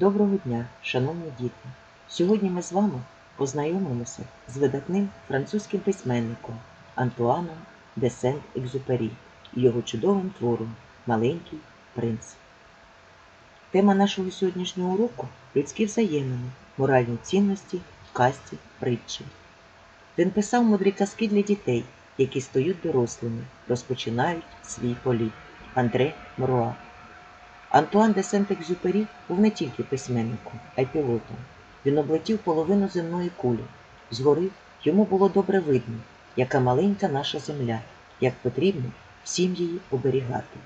Доброго дня, шановні діти! Сьогодні ми з вами познайомимося з видатним французьким письменником Антуаном де Сент-Екзюпері і його чудовим твором Маленький принц. Тема нашого сьогоднішнього уроку людські взаємини, моральні цінності касті притчі. Він писав мудрі казки для дітей, які стають дорослими, розпочинають свій політ. Андре Моруа. Антуан де Сент-Екзюпері був не тільки письменником, а й пілотом. Він облетів половину земної кулі. Згори йому було добре видно, яка маленька наша земля, як потрібно всім її оберігати.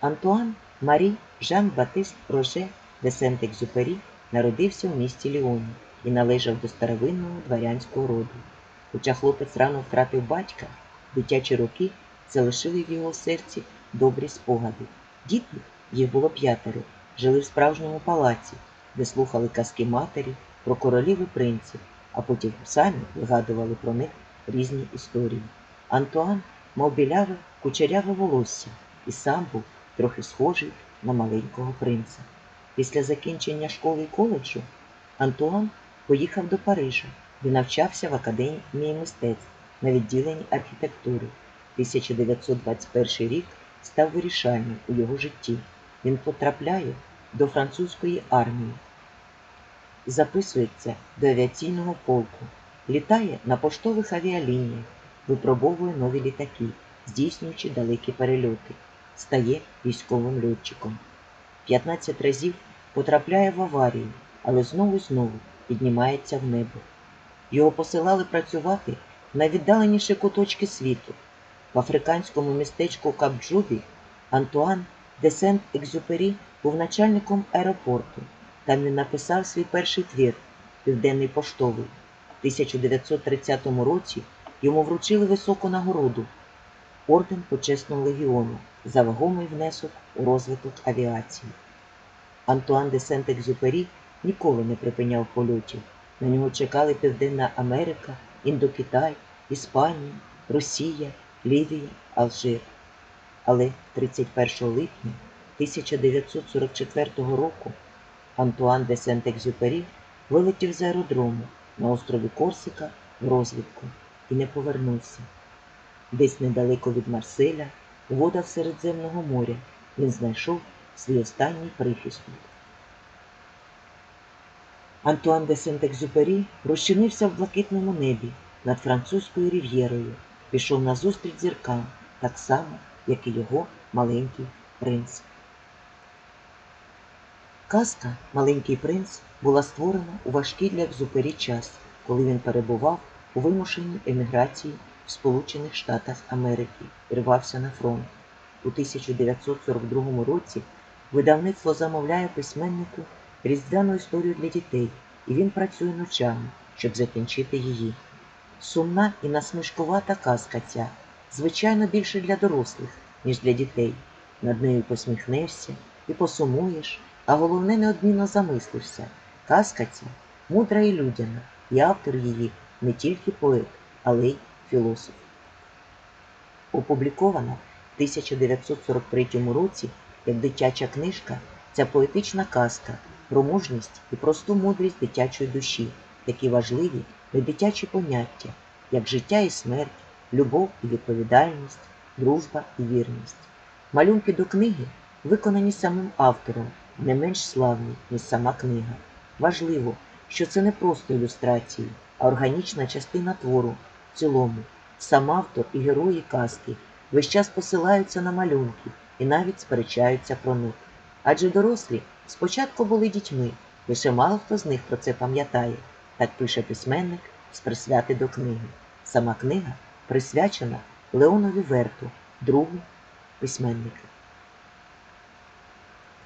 Антуан Марі Жан Батист Роже де Сент-Екзюпері народився в місті Ліоні і належав до старовинного дворянського роду. Хоча хлопець рано втратив батька, дитячі роки залишили в його серці добрі спогади. Діти, їх було п'ятеро, жили в справжньому палаці, де слухали казки матері про королів і принців, а потім самі вигадували про них різні історії. Антуан мав біляве кучеряве волосся і сам був трохи схожий на маленького принца. Після закінчення школи і коледжу Антуан поїхав до Парижа, де навчався в академії мистецтв на відділенні архітектури. 1921 рік став вирішальним у його житті. Він потрапляє до французької армії, записується до авіаційного полку, літає на поштових авіалініях, випробовує нові літаки, здійснюючи далекі перельоти, стає військовим льотчиком. 15 разів потрапляє в аварію, але знову знову піднімається в небо. Його посилали працювати на віддаленіші куточки світу. В африканському містечку Капджубі Антуан де Сент-Екзюпері був начальником аеропорту. Там він написав свій перший твір Південний поштовий. В 1930 році йому вручили високу нагороду орден почесного легіону за вагомий внесок у розвиток авіації. Антуан де Сент-Екзюпері ніколи не припиняв польотів. На нього чекали Південна Америка, Індокитай, Іспанія, Росія, Лівія, Алжир. Але 31 липня 1944 року Антуан де Сент-Екзюпері вилетів з аеродрому на острові Корсика в розвідку і не повернувся. Десь недалеко від Марселя, у водах Середземного моря, він знайшов свій останній прихисток. Антуан де Сент-Екзюпері розчинився в блакитному небі над французькою рів'єрою, пішов назустріч зіркам, так само, як і його маленький принц. Казка Маленький принц була створена у важкий для Екзюпері час, коли він перебував у вимушеній еміграції в Сполучених Штатах Америки і рвався на фронт. У 1942 році видавництво замовляє письменнику різдвяну історію для дітей, і він працює ночами, щоб закінчити її. Сумна і насмішкувата казка ця, звичайно, більше для дорослих, ніж для дітей. Над нею посміхнешся і посумуєш, а головне неодмінно замислишся. Казка ця мудра і людяна, і автор її не тільки поет, але й філософ. Опублікована в 1943 році як дитяча книжка, ця поетична казка про мужність і просту мудрість дитячої душі, такі важливі дитячі поняття, як життя і смерть, любов і відповідальність, дружба і вірність. Малюнки до книги виконані самим автором, не менш славні, ніж сама книга. Важливо, що це не просто ілюстрації, а органічна частина твору в цілому. Сам автор і герої казки весь час посилаються на малюнки і навіть сперечаються про них. Адже дорослі спочатку були дітьми, лише мало хто з них про це пам'ятає, так пише письменник з присвяти до книги. Сама книга присвячена Леонові Верту, другу письменника.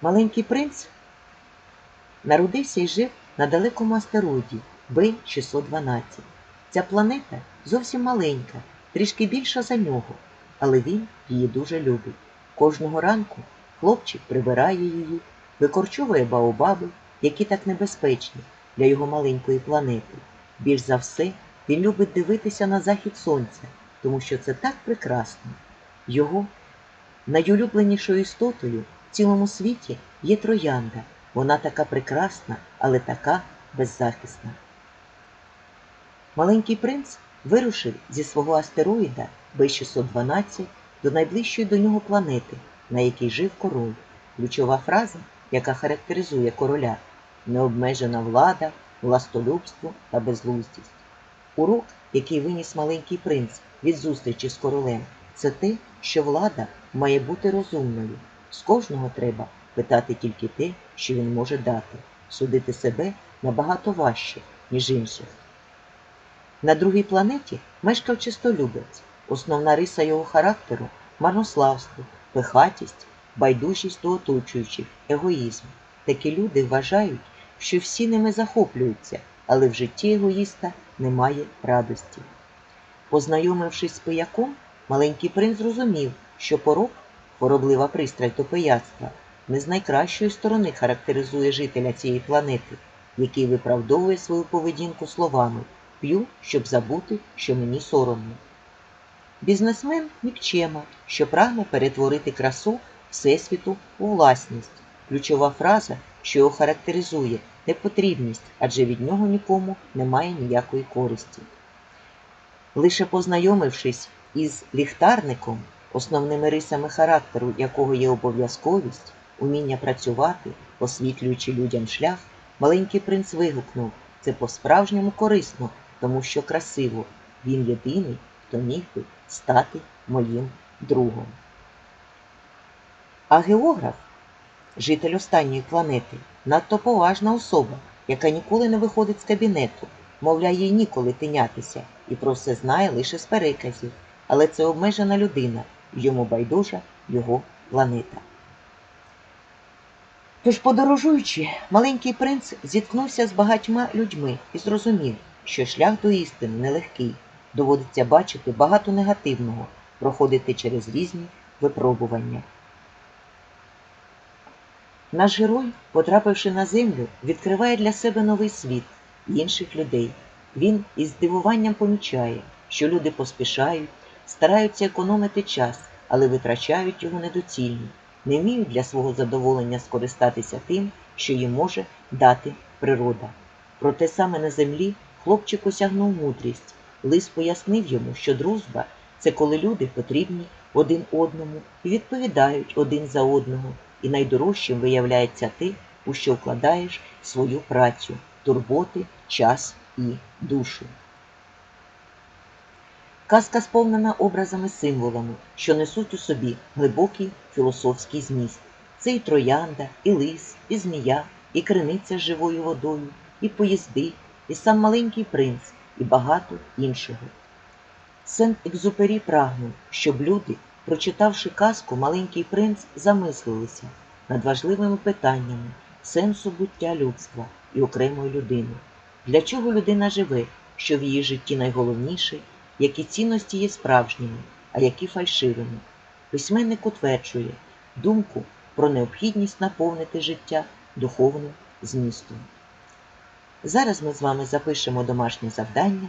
Маленький принц народився і жив на далекому астероїді Б612. Ця планета зовсім маленька, трішки більша за нього, але він її дуже любить. Кожного ранку хлопчик прибирає її, викорчовує баобаби, які так небезпечні для його маленької планети. Більш за все він любить дивитися на захід сонця, тому що це так прекрасно. Його найулюбленішою істотою в цілому світі є троянда, Вона така прекрасна, але така беззахисна. Маленький принц вирушив зі свого астероїда Б612 до найближчої до нього планети, на якій жив король. Ключова фраза, яка характеризує короля необмежена влада, властолюбство та безглуздість. Урок, який виніс маленький принц від зустрічі з королем, це те, що влада має бути розумною. З кожного треба питати тільки те, що він може дати, судити себе набагато важче, ніж інших. На другій планеті мешкав чистолюбець. Основна риса його характеру марнославство, пихатість, байдужість до оточуючих, егоїзм. Такі люди вважають, що всі ними захоплюються, але в житті егоїста немає радості. Познайомившись з пияком, маленький принц зрозумів, що порок, хвороблива пристрасть до пияцтва, не з найкращої сторони характеризує жителя цієї планети, який виправдовує свою поведінку словами п'ю, щоб забути, що мені соромно. Бізнесмен нікчема, що прагне перетворити красу Всесвіту у власність. Ключова фраза, що його характеризує непотрібність, адже від нього нікому немає ніякої користі. Лише познайомившись із ліхтарником, основними рисами характеру якого є обов'язковість, уміння працювати, освітлюючи людям шлях, маленький принц вигукнув це по-справжньому корисно, тому що красиво. Він єдиний, хто міг би стати моїм другом. А географ, житель останньої планети, надто поважна особа, яка ніколи не виходить з кабінету, мовляє, їй ніколи тинятися і про все знає лише з переказів, але це обмежена людина, йому байдужа його планета. Тож, подорожуючи, маленький принц зіткнувся з багатьма людьми і зрозумів, що шлях до істини нелегкий, доводиться бачити багато негативного, проходити через різні випробування. Наш герой, потрапивши на землю, відкриває для себе новий світ інших людей. Він із здивуванням помічає, що люди поспішають, стараються економити час, але витрачають його недоцільно, не вміють для свого задоволення скористатися тим, що їм може дати природа. Проте саме на землі хлопчик осягнув мудрість. Лис пояснив йому, що дружба це коли люди потрібні один одному і відповідають один за одного, і найдорожчим виявляється ти, у що вкладаєш свою працю, турботи, час і душу. Казка сповнена образами символами, що несуть у собі глибокий філософський зміст. Це і троянда, і лис, і змія, і криниця з живою водою, і поїзди, і сам маленький принц, і багато іншого. Сент Екзупері прагнув, щоб люди, прочитавши казку, маленький принц замислилися над важливими питаннями сенсу буття людства і окремої людини. Для чого людина живе, що в її житті найголовніше, які цінності є справжніми, а які фальшивими. Письменник утверджує думку про необхідність наповнити життя духовним змістом. Зараз ми з вами запишемо домашнє завдання.